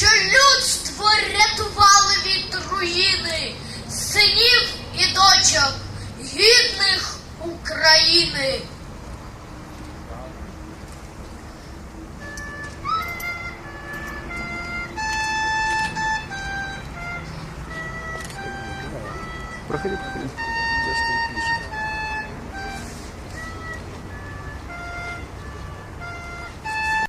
що людство рятували від руїни синів і дочок гідних України. Проходи, проходи.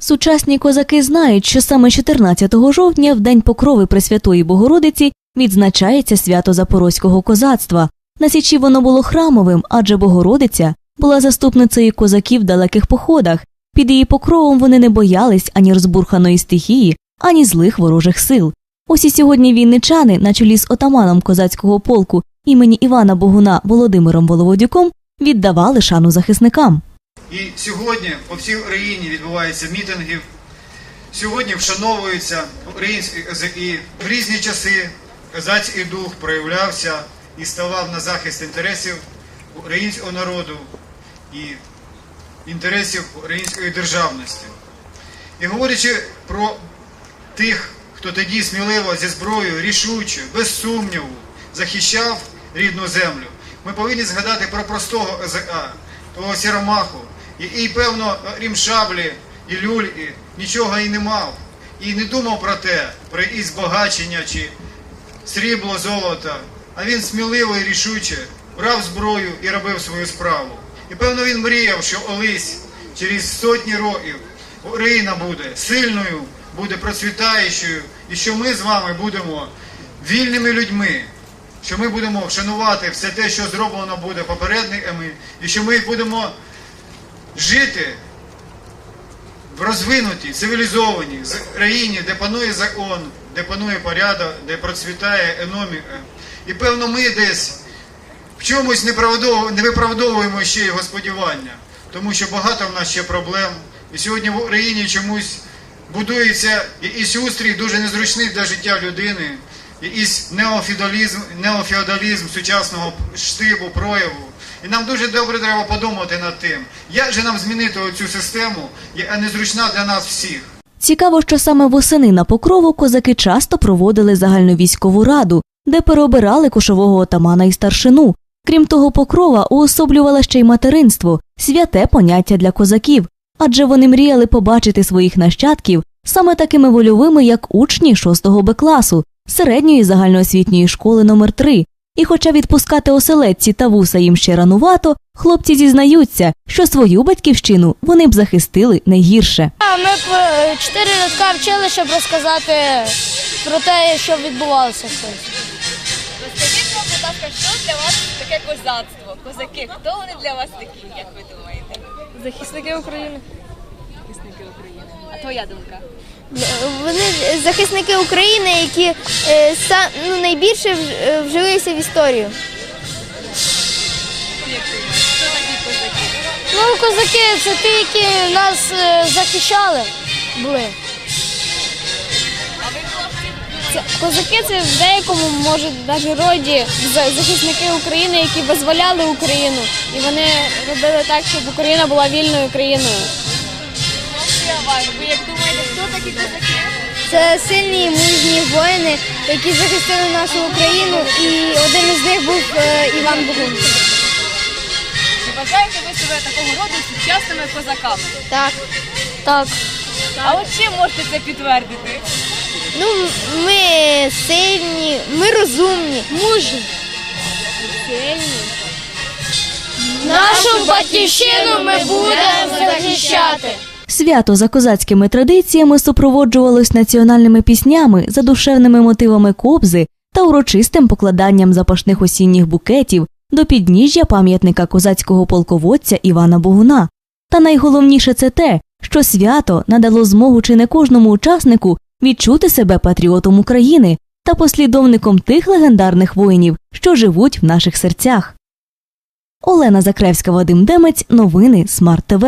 Сучасні козаки знають, що саме 14 жовтня, в день покрови Пресвятої Богородиці, відзначається свято Запорозького козацтва. На січі воно було храмовим, адже Богородиця була заступницею козаків в далеких походах. Під її покровом вони не боялись ані розбурханої стихії, ані злих ворожих сил. Ось і сьогодні вінничани, на чолі з отаманом козацького полку імені Івана Богуна Володимиром Воловодюком, віддавали шану захисникам. І сьогодні по всій Україні відбуваються мітинги. Сьогодні вшановуються українські козаки. В різні часи козацький дух проявлявся і ставав на захист інтересів українського народу і інтересів української державності. І говорячи про тих, хто тоді сміливо зі зброєю, рішуче, без сумніву захищав рідну землю, ми повинні згадати про простого ОЗА, того сіромаху, який, певно, рім шаблі і люльки нічого і не мав, і не думав про те, про якісь збагачення чи срібло, золото, а він сміливо і рішуче брав зброю і робив свою справу. І певно він мріяв, що колись через сотні років Україна буде сильною, буде процвітаючою, і що ми з вами будемо вільними людьми, що ми будемо вшанувати все те, що зроблено буде попередниками, і що ми будемо жити в розвинутій, цивілізованій країні, де панує закон, де панує порядок, де процвітає економіка. І певно, ми десь в чомусь не виправдовуємо ще його сподівання, тому що багато в нас ще проблем. І сьогодні в Україні чомусь будується якийсь устрій дуже незручний для життя людини, якийсь неофеодалізм, неофеодалізм сучасного штибу, прояву. І нам дуже добре треба подумати над тим, як же нам змінити оцю систему, яка незручна для нас всіх. Цікаво, що саме восени на покрову козаки часто проводили загальновійськову раду, де переобирали кошового отамана і старшину. Крім того, покрова уособлювала ще й материнство, святе поняття для козаків, адже вони мріяли побачити своїх нащадків саме такими вольовими, як учні 6 Б класу, середньої загальноосвітньої школи номер 3 І хоча відпускати оселедці та вуса їм ще ранувато, хлопці зізнаються, що свою батьківщину вони б захистили не гірше. А, Ми б е, чотири рядка вчили, щоб розказати про те, що відбувалося. Розкажіть нам, будь ласка, що для вас таке козацтво? Козаки, хто вони для вас такі, як ви думаєте? Захисники України. Захисники України. А твоя думка? Вони захисники України, які е, ну, найбільше е, вжилися в історію. Ну, козаки це ті, які нас е, захищали були. Козаки це в деякому, може, навіть роді за- захисники України, які визволяли Україну. І вони робили так, щоб Україна була вільною країною. Вас? Ви як думаєте, хто такі козаки? Це сильні мужні воїни, які захистили нашу Україну, і один із них був е, Іван Богун. Чи вважаєте ви себе такого роду сучасними козаками? Так. Так. А от чим можете це підтвердити? Ну, ми сильні, ми розумні. Мужні. Сильні. Нашу батьківщину ми будемо захищати. Свято за козацькими традиціями супроводжувалось національними піснями, задушевними мотивами кобзи та урочистим покладанням запашних осінніх букетів до підніжжя пам'ятника козацького полководця Івана Богуна. Та найголовніше це те, що свято надало змогу чи не кожному учаснику відчути себе патріотом України та послідовником тих легендарних воїнів, що живуть в наших серцях. Олена Закревська, Вадим Демець, новини Смарт ТВ.